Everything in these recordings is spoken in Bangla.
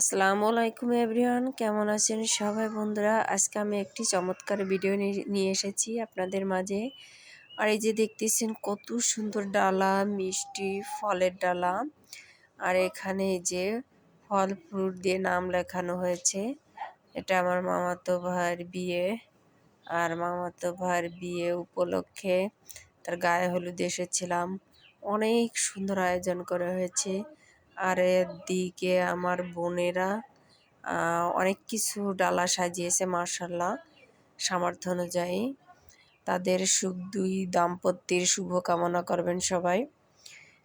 আসসালামু আলাইকুম এভরিওয়ান, কেমন আছেন সবাই বন্ধুরা? আজকে আমি একটি চমৎকার ভিডিও নিয়ে এসেছি আপনাদের মাঝে। আর এই যে দেখতেছেন কত সুন্দর ডালা, মিষ্টি ফলের ডালা। আর এখানে এই যে ফল ফ্রুট দিয়ে নাম লেখানো হয়েছে। এটা আমার মামাতো ভাইয়ের বিয়ে। আর মামাতো ভাইয়ের বিয়ে উপলক্ষে তার গায়ে হলুদ এসেছিলাম। অনেক সুন্দর আয়োজন করা হয়েছে। আর দিকে আমার বোনেরা অনেক কিছু ডালা সাজিয়েছে মার্শাল্লাহ সামর্থ্য অনুযায়ী। তাদের সুখ দুই দাম্পত্যের শুভ কামনা করবেন সবাই।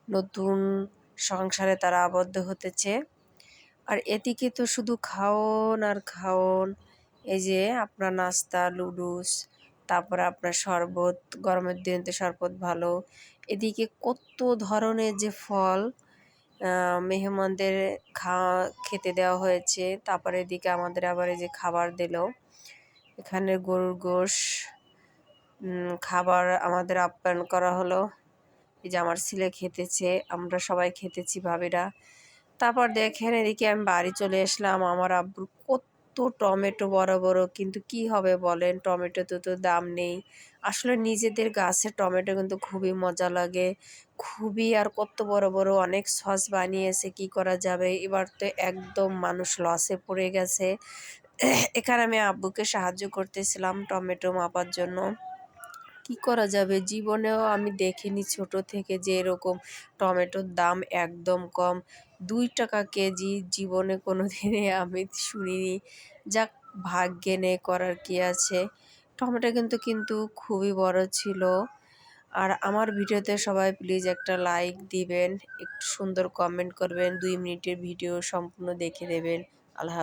নতুন সংসারে তারা আবদ্ধ হতেছে। আর এদিকে তো শুধু খাওন আর খাওন, এই যে আপনার নাস্তা লুডুস তারপরে আপনার শরবত, গরমের দিন তো শরবত ভালো। এদিকে কত ধরনের যে ফল মেহমানদের খাওয়া খেতে দেওয়া হয়েছে। তারপরে এদিকে আমাদের আবার এই যে খাবার দিল। এখানে গরুর গোশ খাবার আমাদের আপ্যায়ন করা হলো। এই যে আমার ছেলে খেতেছে, আমরা সবাই খেতেছি ভাবিরা। তারপর দেখেন এদিকে আমি বাড়ি চলে আসলাম আমার আব্বুর কত টমেটো বড় বড় কিন্তু কি হবে বলেন? টমেটো তো তো দাম নেই। আসলে নিজেদের গাছে টমেটো কিন্তু খুবই মজা লাগে। খুবই আর কত বড় বড় অনেক সস বানিয়েছে, কি করা যাবে? এবার তো একদম মানুষ লসে পড়ে গেছে। এখানে আমি আব্বুকে সাহায্য করতেছিলাম টমেটো মাপার জন্য। কি করা যাবে? জীবনেও আমি দেখিনি ছোট থেকে যে এরকম টমেটোর দাম একদম কম। দুই টাকা কেজি জীবনে কোনো দিনে আমি শুনিনি। যাক, ভাগ্যে নে করার কি আছে? টমেটো কিন্তু কিন্তু খুবই বড় ছিল। আর আমার ভিডিওতে সবাই প্লিজ একটা লাইক দিবেন, একটু সুন্দর কমেন্ট করবেন, দুই মিনিটের ভিডিও সম্পূর্ণ দেখে দেবেন আল্লাহ